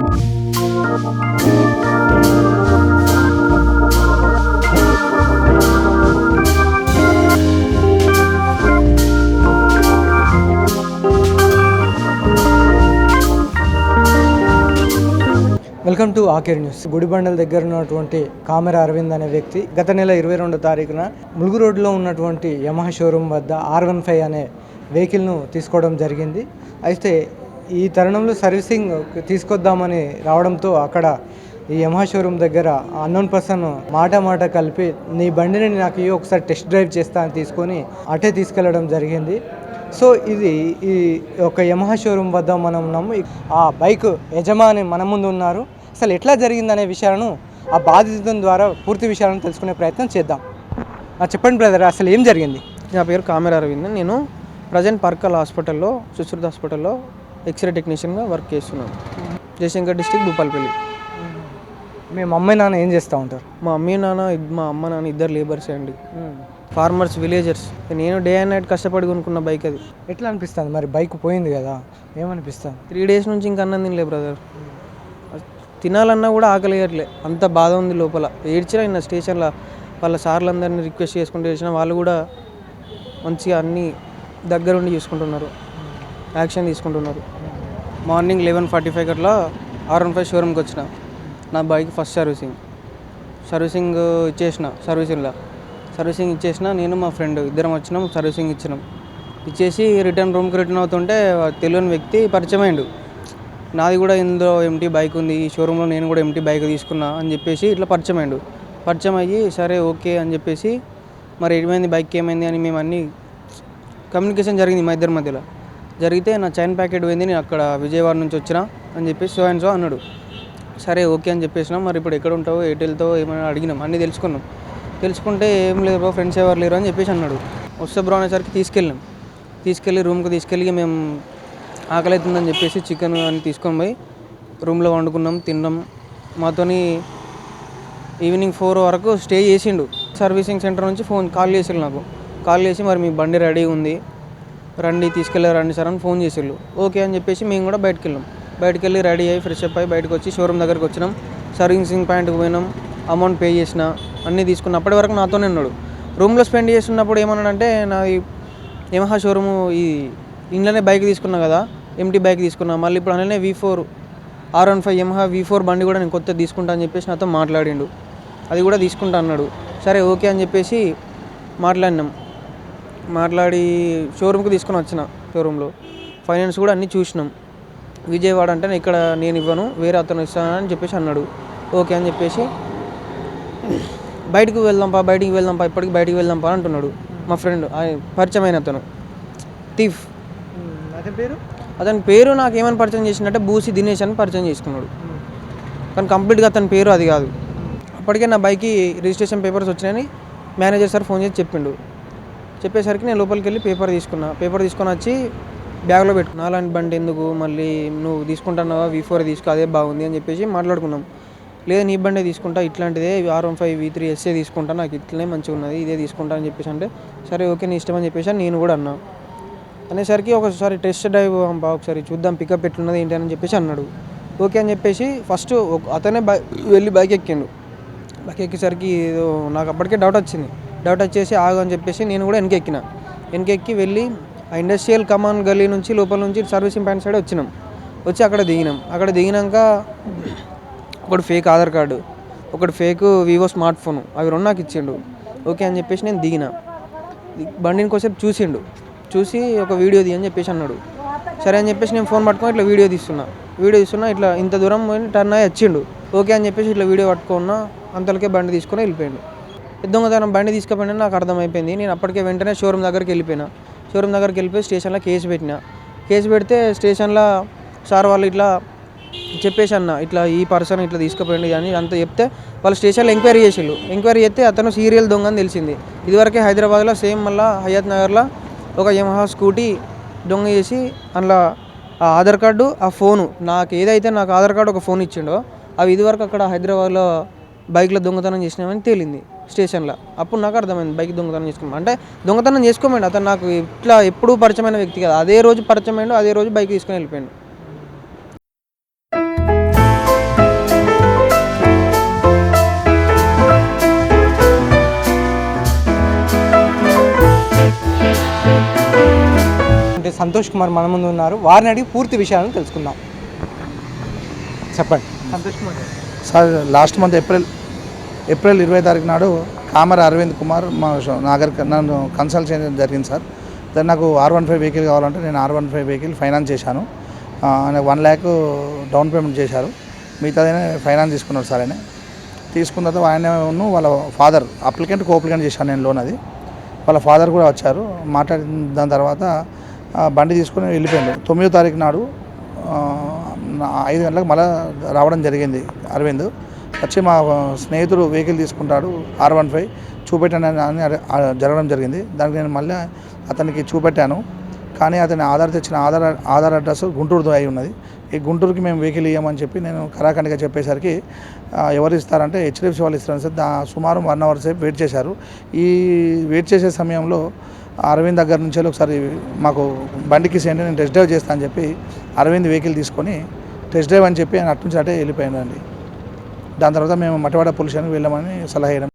Welcome to ఆకేర్ news. గుడిబండల దగ్గర ఉన్నటువంటి కామెర అరవింద్ అనే వ్యక్తి గత నెల ఇరవై రెండో తారీఖున ములుగు రోడ్లో ఉన్నటువంటి యమహా షోరూమ్ వద్ద ఆర్ వన్ ఫైవ్ అనే వెహికల్ను తీసుకోవడం జరిగింది. అయితే ఈ తరుణంలో సర్వీసింగ్ తీసుకొద్దామని రావడంతో అక్కడ ఈ యమహా షోరూమ్ దగ్గర అన్నోన్ పర్సన్ మాట మాట కలిపి నీ బండిని నాకు ఒకసారి టెస్ట్ డ్రైవ్ చేస్తా అని తీసుకొని అటే తీసుకెళ్ళడం జరిగింది. సో ఇది ఈ ఒక యమహా షోరూమ్ వద్ద మనం ఉన్నాము ఆ బైక్ యజమాని మన ముందు ఉన్నారు. అసలు ఎట్లా జరిగిందనే విషయాలను ఆ బాధితుల ద్వారా పూర్తి విషయాలను తెలుసుకునే ప్రయత్నం చేద్దాం. చెప్పండి బ్రదర్ అసలు ఏం జరిగింది? నా పేరు కామెర అరవింద్. నేను ప్రజెంట్ పర్కల్ హాస్పిటల్లో సుశ్రుత్ హాస్పిటల్లో ఎక్స్రే టెక్నీషియన్గా వర్క్ చేస్తున్నాను. జయశంకర్ డిస్టిక్ భూపాలపల్లి. మీ మమ్మీ నాన్న ఏం చేస్తూ ఉంటారు? మా అమ్మీ నాన్న మా అమ్మ నాన్న ఇద్దరు లేబర్స్ అండి. Farmers villagers. నేను డే అండ్ నైట్ కష్టపడి కొనుక్కున్న బైక్ అది. ఎట్లా అనిపిస్తుంది? మరి బైక్ పోయింది కదా ఏమనిపిస్తుంది? త్రీ డేస్ నుంచి ఇంకా అన్నం తినలే బ్రదర్. తినాలన్నా కూడా ఆకలియట్లే. అంత బాధ ఉంది లోపల. ఏడ్చినా ఇన్న స్టేషన్లో వాళ్ళ సార్లందరినీ రిక్వెస్ట్ చేసుకుంటూ ఏడ్చినా వాళ్ళు కూడా మంచిగా అన్నీ దగ్గరుండి చూసుకుంటున్నారు. యాక్షన్ తీసుకుంటున్నారు. మార్నింగ్ లెవెన్ ఫార్టీ ఫైవ్ అట్లా ఆర్ వన్ ఫైవ్ షోరూమ్కి వచ్చిన. నా బైక్ ఫస్ట్ సర్వీసింగ్. సర్వీసింగ్ ఇచ్చేసిన సర్వీసింగ్లో. సర్వీసింగ్ ఇచ్చేసిన నేను మా ఫ్రెండ్ ఇద్దరం వచ్చినాం సర్వీసింగ్ ఇచ్చినాం. ఇచ్చేసి రిటర్న్ రూమ్కి రిటర్న్ అవుతుంటే తెలియని వ్యక్తి పరిచయం అయ్యిండు నాది కూడా ఇందులో ఎంటీ బైక్ ఉంది ఈ షోరూంలో నేను కూడా ఎంటీ బైక్ తీసుకున్నా అని చెప్పేసి ఇట్లా పరిచయం అయ్యిండు పరిచయం అయ్యి సరే ఓకే అని చెప్పేసి మరి ఏమైంది బైక్ ఏమైంది అని మేము అన్నీ కమ్యూనికేషన్ జరిగింది మా ఇద్దరి మధ్యలో. జరిగితే నా చైన్ ప్యాకెట్ పోయింది నేను అక్కడ విజయవాడ నుంచి వచ్చినా అని చెప్పేసి సో అండ్ సో అన్నాడు. సరే ఓకే అని చెప్పేసిన. మరి ఇప్పుడు ఎక్కడ ఉంటావు ఎయిర్టెల్తో ఏమైనా అడిగినాం అన్నీ తెలుసుకున్నాం. తెలుసుకుంటే ఏం లేదు బ్రో ఫ్రెండ్స్ ఎవరు లేరు అని చెప్పేసి అన్నాడు. వస్తే బ్రో అనేసరికి తీసుకెళ్ళాం. తీసుకెళ్ళి రూమ్కి తీసుకెళ్ళి మేము ఆకలి అవుతుందని చెప్పేసి చికెన్ అని తీసుకొని పోయి రూమ్లో వండుకున్నాం తిన్నాం. మాతోని ఈవినింగ్ ఫోర్ వరకు స్టే చేసిండు. సర్వీసింగ్ సెంటర్ నుంచి ఫోన్ కాల్ చేసిండు నాకు. కాల్ చేసి మరి మీ బండి రెడీ ఉంది. రండి తీసుకెళ్ళి రండి సార్ అని ఫోన్ చేసిళ్ళు. ఓకే అని చెప్పేసి మేము కూడా బయటకు వెళ్ళాం బయటకు వెళ్ళి రెడీ అయ్యి ఫ్రెష్ అప్ అయ్యి బయటకు వచ్చి షోరూమ్ దగ్గరికి వచ్చినాం. సర్వీసింగ్ పాయింట్కి పోయినాం. అమౌంట్ పే చేసిన అన్నీ తీసుకున్న. అప్పటి వరకు నాతోనే ఉన్నాడు. రూమ్లో స్పెండ్ చేస్తున్నప్పుడు ఏమన్నాడంటే నాది యమహా షోరూము ఈ ఇంట్లోనే బైక్ తీసుకున్నా కదా ఎంటీ బైక్ తీసుకున్నా. మళ్ళీ ఇప్పుడు అలానే V four R one five Yamaha V four బండి కూడా నేను కొత్త తీసుకుంటా అని చెప్పేసి నాతో మాట్లాడిండు. అది కూడా తీసుకుంటా అన్నాడు. సరే ఓకే అని చెప్పేసి మాట్లాడినాం. మాట్లాడి షోరూమ్కి తీసుకొని వచ్చిన షోరూంలో ఫైనాన్స్ కూడా అన్నీ చూసినాం. విజయవాడ అంటే నేను ఇక్కడ నేను ఇవ్వను వేరే అతను ఇస్తానని చెప్పేసి అన్నాడు. ఓకే అని చెప్పేసి బయటికి వెళ్దాంపా బయటికి వెళ్దాంపా ఇప్పటికి బయటికి వెళ్దాంపా అంటున్నాడు మా ఫ్రెండ్ పరిచయం అయిన అతను. థీఫ్ అదే పేరు? అతని పేరు నాకు ఏమని పరిచయం చేసిందంటే బూసి దినేష్ అని పరిచయం చేసుకున్నాడు. కానీ కంప్లీట్గా అతని పేరు అది కాదు. అప్పటికే నా బైక్కి రిజిస్ట్రేషన్ పేపర్స్ వచ్చినాయని మేనేజర్ సార్ ఫోన్ చేసి చెప్పిండు. చెప్పేసరికి నేను లోపలికి వెళ్ళి పేపర్ తీసుకున్నా. పేపర్ తీసుకొని వచ్చి బ్యాగ్లో పెట్టుకున్నా అలాంటి బండి ఎందుకు మళ్ళీ నువ్వు తీసుకుంటున్నావా? వీ ఫోర్ తీసుకో అదే బాగుంది అని చెప్పేసి మాట్లాడుకున్నాం. లేదా నీ బండే తీసుకుంటా ఇట్లాంటిదే R one five V three SA తీసుకుంటా నాకు ఇట్లనే మంచిగా ఉన్నది ఇదే తీసుకుంటా అని చెప్పేసి అంటే సరే ఓకే నీ ఇష్టం అని చెప్పేసి నేను కూడా అన్నా. అనేసరికి ఒకసారి టెస్ట్ డ్రైవ్ బా ఒకసారి చూద్దాం పికప్ ఎట్లున్నది ఏంటి అని చెప్పేసి అన్నాడు. ఓకే అని చెప్పేసి ఫస్ట్ అతనే బై వెళ్ళి బైక్ ఎక్కిండు. బైక్ ఎక్కేసరికి ఏదో నాకు అప్పటికే డౌట్ వచ్చింది. డౌట్ వచ్చేసి ఆగు అని చెప్పేసి నేను కూడా వెనకెక్కిన. వెనకెక్కి వెళ్ళి ఆ ఇండస్ట్రియల్ కమాన్ గల్లీ నుంచి లోపల నుంచి సర్వీసింగ్ పాయింట్ సైడ్ వచ్చినాం. వచ్చి అక్కడ దిగినాం. అక్కడ దిగినాక ఒకటి ఫేక్ ఆధార్ కార్డు ఒకటి ఫేక్ వివో స్మార్ట్ ఫోన్ అవి రెండు నాకు ఇచ్చిండు. ఓకే అని చెప్పేసి నేను దిగిన. బండిని కోసేపు చూసిండు. చూసి ఒక వీడియో తీయని చెప్పేసి అన్నాడు. సరే అని చెప్పేసి నేను ఫోన్ పట్టుకొని ఇట్లా వీడియో తీస్తున్నా. వీడియో తీస్తున్నా ఇట్లా ఇంత దూరం పోయి టర్న్ అయ్యి వచ్చిండు. ఓకే అని చెప్పేసి ఇట్లా వీడియో పట్టుకున్నా అంతలకే బండి తీసుకొని వెళ్ళిపోయాడు. దొంగతనం బండి తీసుకుపోయినా నాకు అర్థమైపోయింది. నేను అప్పటికే వెంటనే షోరూమ్ దగ్గరికి వెళ్ళిపోయినా. షోరూమ్ దగ్గరికి వెళ్ళిపోయి స్టేషన్లో కేసు పెట్టిన. కేసు పెడితే స్టేషన్లో సార్ వాళ్ళు ఇట్లా చెప్పేసి అన్న ఇట్లా ఈ పర్సన్ ఇట్లా తీసుకుపోయింది అని అంత చెప్తే వాళ్ళు స్టేషన్లో ఎంక్వైరీ చేసిళ్ళు. ఎంక్వైరీ చేస్తే అతను సీరియల్ దొంగ అని తెలిసింది. ఇదివరకే హైదరాబాద్లో సేమ్ మళ్ళీ హయాత్ నగర్లో ఒక యమహా స్కూటీ దొంగ చేసి అందులో ఆ ఆధార్ కార్డు ఆ ఫోను నాకు ఏదైతే నాకు ఆధార్ కార్డు ఒక ఫోన్ ఇచ్చిండో అవి ఇదివరకు అక్కడ హైదరాబాద్లో బైక్లో దొంగతనం చేసినామని తేలింది. స్టేషన్లో. అప్పుడు నాకు అర్థమైంది బైక్ దొంగతనం చేసుకోమని అంటే దొంగతనం చేసుకోమండి. అతను నాకు ఇట్లా ఎప్పుడూ పరిచయమైన వ్యక్తి కదా. అదే రోజు పరిచయమైండు అదే రోజు బైక్ తీసుకొని వెళ్ళిపోయాడు. సంతోష్ కుమార్ మన ముందు ఉన్నారు. వారిని అడిగి పూర్తి విషయాలను తెలుసుకుందాం. చెప్పండి. Santosh Kumar sir last month April April ఇరవై తారీఖు నాడు కామర్ అరవింద్ కుమార్ మా నాగర్ నన్ను కన్సల్ట్ చేయడం జరిగింది సార్. దాన్ని నాకు ఆర్ వన్ ఫైవ్ వెహికల్ కావాలంటే నేను R one five vehicle finance చేశాను. ఆయన వన్ ల్యాక్ డౌన్ పేమెంట్ చేశారు. మిగతాదైనా ఫైనాన్స్ తీసుకున్నారు సార్ ఆయన. తీసుకున్న తర్వాత ఆయన వాళ్ళ ఫాదర్ అప్లికెంట్ కోప్లికెంట్ చేశాను నేను లోన్ అది. వాళ్ళ ఫాదర్ కూడా వచ్చారు. మాట్లాడిన దాని తర్వాత బండి తీసుకుని వెళ్ళిపోయాడు. తొమ్మిదో తారీఖు నాడు ఐదు గంటలకు మళ్ళీ రావడం జరిగింది అరవింద్. వచ్చి మా స్నేహితుడు వెహికల్ తీసుకుంటాడు ఆర్ వన్ ఫైవ్ చూపెట్టాను అని జరగడం జరిగింది. దానికి నేను మళ్ళీ అతనికి చూపెట్టాను. కానీ అతని ఆధార్ తెచ్చిన ఆధార్ ఆధార్ అడ్రస్ గుంటూరుతో అయి ఉన్నది. ఈ గుంటూరుకి మేము వెహికల్ ఇవ్వమని చెప్పి నేను కరాఖండిగా చెప్పేసరికి ఎవరు ఇస్తారంటే హెచ్డిఎఫ్సి వాళ్ళు ఇస్తారని సార్ దా సుమారు వన్ అవర్ సేపు వెయిట్ చేశారు. ఈ వెయిట్ చేసే సమయంలో అరవింద్ దగ్గర నుంచి ఒకసారి మాకు బండికి సేండి నేను టెస్ట్ డ్రైవ్ చేస్తాను అని చెప్పి అరవింద్ వెహికల్ తీసుకొని టెస్ట్ డ్రైవ్ అని చెప్పి ఆయన అటు నుంచి అటే వెళ్ళిపోయానండి దాని తర్వాత మేము మటవాడ పోలీస్ స్టేషన్కి వెళ్ళామని సలహా ఇవ్వడం